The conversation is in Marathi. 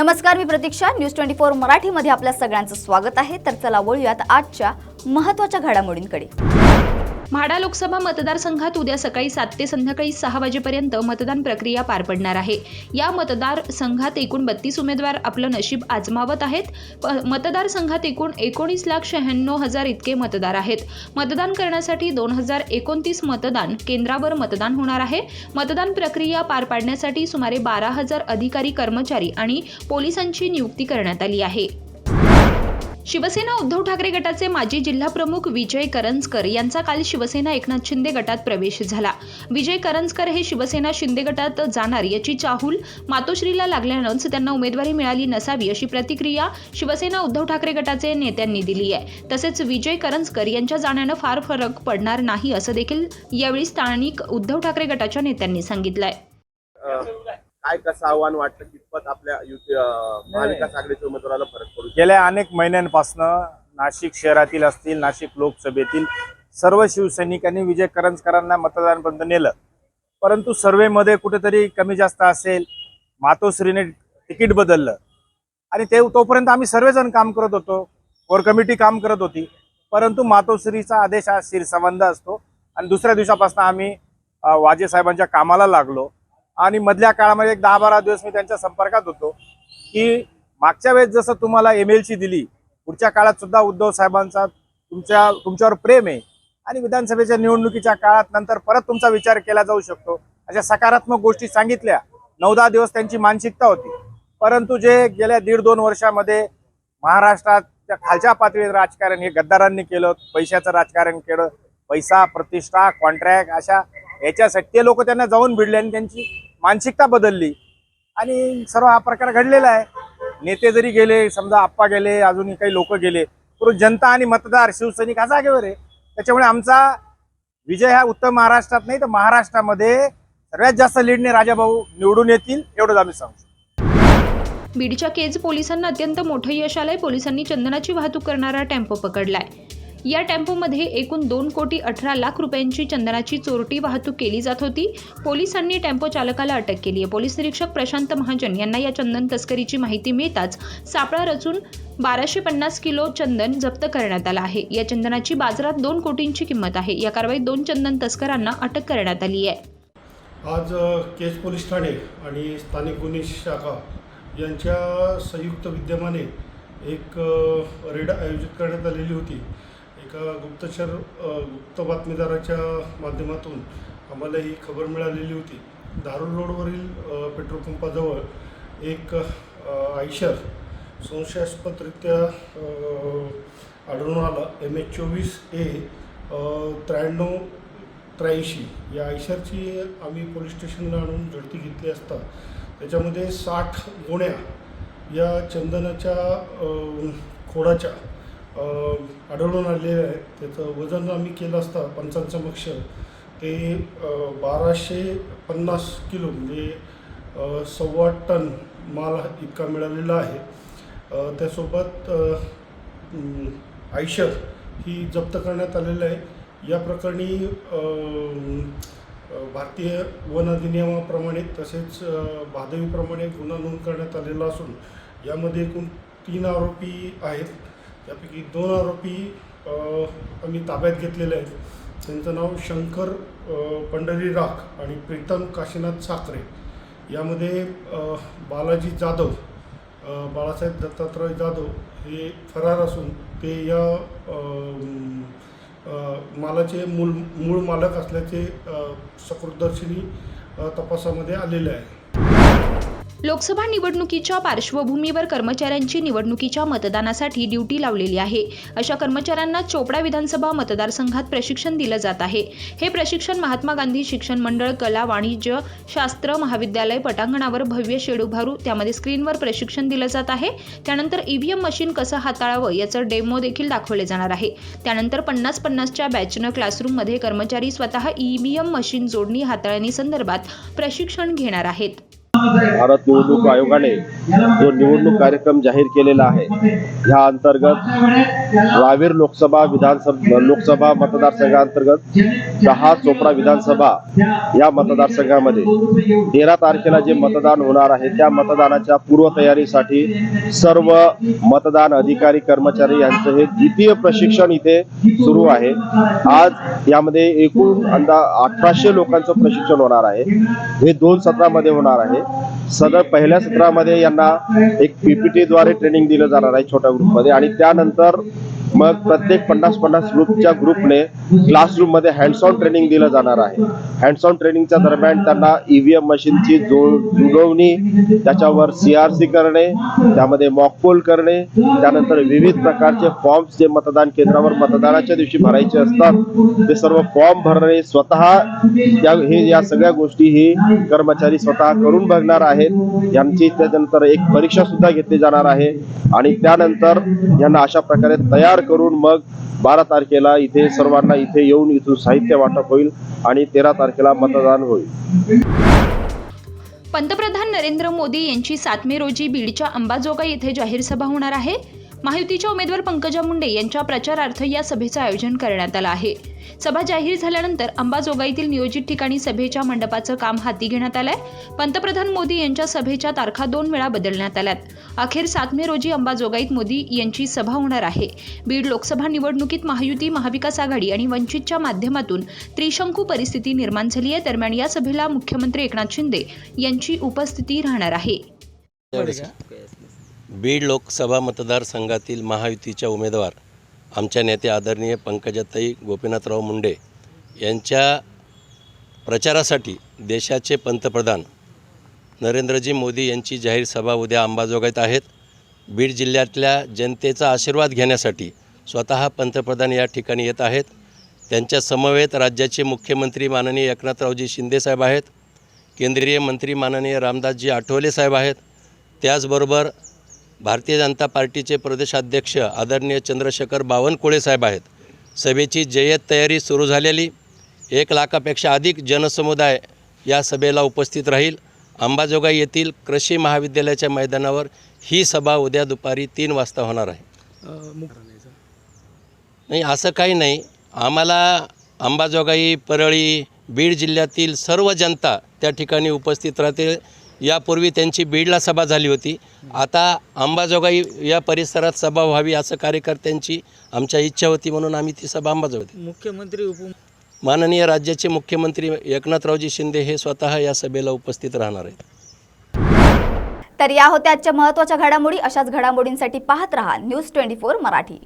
नमस्कार मी प्रतीक्षा. न्यूज ट्वेंटी फोर मराठीमध्ये आपल्या सगळ्यांचं स्वागत आहे. तर चला वळूयात आजच्या महत्त्वाच्या घडामोडींकडे. म्हाडा लोकसभा मतदारसंघात उद्या सकाळी सात ते संध्याकाळी सहा वाजेपर्यंत मतदान प्रक्रिया पार पडणार आहे. या मतदारसंघात एकूण बत्तीस उमेदवार आपलं नशीब आजमावत आहेत. प- मतदारसंघात एकूण एकोणीस लाख शहाण्णव हजार इतके मतदार आहेत. मतदान करण्यासाठी दोन हजार एकोणतीस मतदान केंद्रावर मतदान होणार आहे. मतदान प्रक्रिया पार पाडण्यासाठी सुमारे बारा हजार अधिकारी कर्मचारी आणि पोलिसांची नियुक्ती करण्यात आली आहे. शिवसेना उद्धव ठाकरे गटाचे माजी जिल्हाप्रमुख विजय करंजकर यांचा काल शिवसेना एकनाथ शिंदे गटात प्रवेश झाला. विजय करंजकर हे शिवसेना शिंदे गटात जाणार याची चाहूल मातोश्रीला लागल्यानंच त्यांना उमेदवारी मिळाली नसावी अशी प्रतिक्रिया शिवसेना उद्धव ठाकरे गटाचे नेत्यांनी दिली आहे. तसेच विजय करंजकर यांच्या जाण्यानं फार फरक पडणार नाही असं देखील यावेळी स्थानिक उद्धव ठाकरे गटाच्या नेत्यांनी सांगितलंय. काय कसं आव्हान वाटतं कितपत आपल्या युती अ, महाविकास आघाडीच्या उमेदवाराला फरक पडू? गेल्या अनेक महिन्यांपासून नाशिक शहरातील असतील नाशिक लोकसभेतील सर्व शिवसैनिकांनी विजय करंजकरांना मतदानपर्यंत नेलं. परंतु सर्वेमध्ये कुठेतरी कमी जास्त असेल मातोश्रीने तिकीट बदललं. आणि ते तोपर्यंत आम्ही सर्वजण काम करत होतो कोर कमिटी काम करत होती. परंतु मातोश्रीचा आदेश हा शिरसंबंध असतो. आणि दुसऱ्या दिवसापासून आम्ही अ, वाजे साहेबांच्या कामाला लागलो. आणि मधल्या काळामध्ये एक दहा बारा दिवस मी त्यांच्या संपर्कात होतो. की मागच्या वेळेस जसं तुम्हाला एम एल सी दिली पुढच्या काळात सुद्धा उद्धव साहेबांचा तुमच्या तुमच्यावर प्रेम आहे. आणि विधानसभेच्या निवडणुकीच्या काळात नंतर परत तुमचा विचार केला जाऊ शकतो. अशा सकारात्मक गोष्टी सांगितल्या. नऊ दहा दिवस त्यांची मानसिकता होती. परंतु जे गेल्या दीड दोन वर्षामध्ये महाराष्ट्रात त्या खालच्या पातळीवर राजकारण हे गद्दारांनी केलं पैशाचं राजकारण केलं पैसा प्रतिष्ठा कॉन्ट्रॅक्ट अशा याच्यासाठी ते लोक त्यांना जाऊन भिडले आणि त्यांची मानसिकता बदलली. आणि सर्व हा प्रकार घडलेला आहे. नेते जरी गेले समजा आप्पा गेले अजूनही काही लोक गेले परंतु जनता आणि मतदार शिवसैनिक हा जागेवर आहे. त्याच्यामुळे आमचा विजय हा उत्तर महाराष्ट्रात नाही तर महाराष्ट्रामध्ये सर्वात जास्त लीडने राजाभाऊ निवडून येतील एवढंच आम्ही सांगू बीडच्या केज पोलिसांना अत्यंत मोठं यश आलंय. पोलिसांनी चंदनाची वाहतूक करणारा टेम्पो पकडलाय. या टेम्पोमध्ये एकूण दोन कोटी अठरा लाख रुपयांची चंदनाची चोरटी वाहतूक केली जात होती. पोलिसांनी टेम्पो चालकाला अटक केली आहे. पोलीस निरीक्षक प्रशांत महाजन यांना या चंदन तस्करीची माहिती मिळताच सापळा रचून बाराशे पन्नास किलो चंदन जप्त करण्यात आलं आहे. या चंदनाची बाजारात दोन कोटींची किंमत आहे. या कारवाईत दोन चंदन तस्करांना अटक करण्यात आली आहे. आज केज पोलीस ठाणे आणि स्थानिक गुन्हे शाखा यांच्या संयुक्त विद्यमाने एक रेड आयोजित करण्यात आलेली होती. एका गुप्तचर गुप्त बातमीदाराच्या माध्यमातून आम्हाला ही खबर मिळालेली होती. दारुल रोडवरील पेट्रोल पंपाजवळ एक आयशर संशयास्पदरित्या आढळून आला. एम एच चोवीस ए त्र्याण्णव त्र्याऐंशी. या आयशरची आम्ही पोलीस स्टेशनला आणून झडती घेतली असता त्याच्यामध्ये साठ गोण्या या चंदनाच्या खोडाच्या आढळून आलेले आहेत त्याचं वजन आम्ही केलं असता पंचांसमक्ष ते बाराशे पन्नास किलो म्हणजे सव्वा टन माल इतका मिळालेला आहे. त्यासोबत आयशर ही जप्त करण्यात आलेलं आहे. या प्रकरणी भारतीय वन अधिनियमाप्रमाणे तसेच भादवीप्रमाणे गुन्हा नोंद करण्यात आलेला असून यामध्ये एकूण तीन आरोपी आहेत. त्यापैकी दोन आरोपी आम्ही ताब्यात घेतलेले आहेत. त्यांचं नाव शंकर पंढरी राख आणि प्रीतम काशीनाथ साखरे. यामध्ये बालाजी जाधव बाळासाहेब दत्तात्रय जाधव हे फरार असून ते या मालाचे मूल मूळ मालक असल्याचे सकृतदर्शनी तपासामध्ये आलेले आहे. लोकसभा निवडणुकीच्या पार्श्वभूमीवर कर्मचाऱ्यांची निवडणुकीच्या मतदानासाठी ड्युटी लावलेली आहे. अशा कर्मचाऱ्यांना चोपडा विधानसभा मतदारसंघात प्रशिक्षण दिलं जात आहे. हे प्रशिक्षण महात्मा गांधी शिक्षण मंडळ कला वाणिज्य शास्त्र महाविद्यालय पटांगणावर भव्य शेड उभारू त्यामध्ये स्क्रीनवर प्रशिक्षण दिलं जात आहे. त्यानंतर ईव्हीएम मशीन कसं हाताळावं याचं डेमो देखील दाखवले जाणार आहे. त्यानंतर पन्नास पन्नासच्या बॅचनं क्लासरूममध्ये कर्मचारी स्वतः ईव्हीएम मशीन जोडणी हाताळणी संदर्भात प्रशिक्षण घेणार आहेत. भारत निवडणूक आयोगाने जो निवडणूक कार्यक्रम जाहीर केलेला आहे ह्या अंतर्गत रावेर लोकसभा विधानसभा लोकसभा मतदारसंघांतर्गत दहा चोपडा विधानसभा या मतदारसंघामध्ये तेरा तारखेला जे मतदान होणार आहे त्या मतदानाच्या पूर्वतयारीसाठी सर्व मतदान अधिकारी कर्मचारी यांचं हे द्वितीय प्रशिक्षण इथे सुरू आहे. आज यामध्ये एकूण अंदा अठराशे लोकांचं प्रशिक्षण होणार आहे. हे दोन सत्रामध्ये होणार आहे. सदर पहिल्या सत्रामध्ये यांना एक पीपीटी द्वारे ट्रेनिंग दिलं जाणार आहे छोट्या ग्रुपमध्ये आणि त्यानंतर मग प्रत्येक पन्नास पन्नास ग्रुपच्या ग्रुपने क्लासरूममध्ये हँड्स ऑन ट्रेनिंग दिलं जाणार आहे. हँड्स ऑन ट्रेनिंगच्या दरम्यान त्यांना ईव्हीएम मशीनची जुळवणी त्याच्यावर सीआरसी करणे त्यामध्ये मॉकपोल करणे त्यानंतर विविध प्रकारचे फॉर्म्स जे मतदान केंद्रावर मतदानाच्या दिवशी भरायचे असतात ते सर्व फॉर्म भरणे स्वतः या हे या सगळ्या गोष्टी ही कर्मचारी स्वतः करून बघणार आहेत. यांची त्यानंतर एक परीक्षा सुद्धा घेतली जाणार आहे. आणि त्यानंतर यांना अशा प्रकारे तयार करून मग बारा तारखेला इथे सर्वांना इथे येऊन इथून साहित्य वाटप होईल आणि तेरा तारखेला मतदान होईल. पंतप्रधान नरेंद्र मोदी यांची सात मे रोजी बीडच्या अंबाजोगाई येथे जाहीर सभा होणार आहे. महायुतीच्या उमेदवार पंकजा मुंडे यांच्या प्रचारार्थ या सभेचं आयोजन करण्यात आलं आहे. सभा जाहीर झाल्यानंतर अंबाजोगाईतील नियोजित ठिकाणी सभेच्या मंडपाचं काम हाती घेण्यात आलंय. पंतप्रधान मोदी यांच्या सभेच्या तारखा दोन वेळा बदलण्यात आल्यात. अखेर सात मे रोजी अंबाजोगाईत मोदी यांची सभा होणार आहे. बीड लोकसभा निवडणुकीत महायुती महाविकास आघाडी आणि वंचितच्या माध्यमातून त्रिशंकू परिस्थिती निर्माण झाली आहे. दरम्यान या सभेला मुख्यमंत्री एकनाथ शिंदे यांची उपस्थिती राहणार आहे. बीड लोकसभा मतदारसंघातील महायुतीच्या उमेदवार आमच्या नेते आदरणीय पंकजाताई गोपीनाथराव मुंडे यांच्या प्रचारासाठी देशाचे पंतप्रधान नरेंद्रजी मोदी यांची जाहीर सभा उद्या अंबाजोगाईत आहेत. बीड जिल्ह्यातल्या जनतेचा आशीर्वाद घेण्यासाठी स्वतः पंतप्रधान या ठिकाणी येत आहेत. त्यांच्या समवेत राज्याचे मुख्यमंत्री माननीय एकनाथरावजी शिंदेसाहेब आहेत. केंद्रीय मंत्री माननीय रामदासजी आठवले साहेब आहेत. त्याचबरोबर भारतीय जनता पार्टीचे प्रदेशाध्यक्ष आदरणीय चंद्रशेखर बावनकुळे साहेब आहेत. सभेची जय्यत तयारी सुरू झालेली. एक लाखापेक्षा अधिक जनसमुदाय या सभेला उपस्थित राहील. अंबाजोगाई येथील कृषी महाविद्यालयाच्या मैदानावर ही सभा उद्या दुपारी तीन वाजता होणार आहे. नाही असं काही नाही. आम्हाला अंबाजोगाई परळी बीड जिल्ह्यातील सर्व जनता त्या ठिकाणी उपस्थित राहते यापूर्वी त्यांची बीडला सभा झाली होती. आता अंबाजोगाई या परिसरात सभा व्हावी असं कार्यकर्त्यांची आमच्या इच्छा होती म्हणून आम्ही ती सभा अंबाजोगाई मुख्यमंत्री उप माननीय राज्याचे मुख्यमंत्री एकनाथरावजी शिंदे हे स्वतः या सभेला उपस्थित राहणार आहेत. तर या होत्या आजच्या महत्त्वाच्या घडामोडी. अशाच घडामोडींसाठी पाहत रहा न्यूज ट्वेंटी फोर मराठी.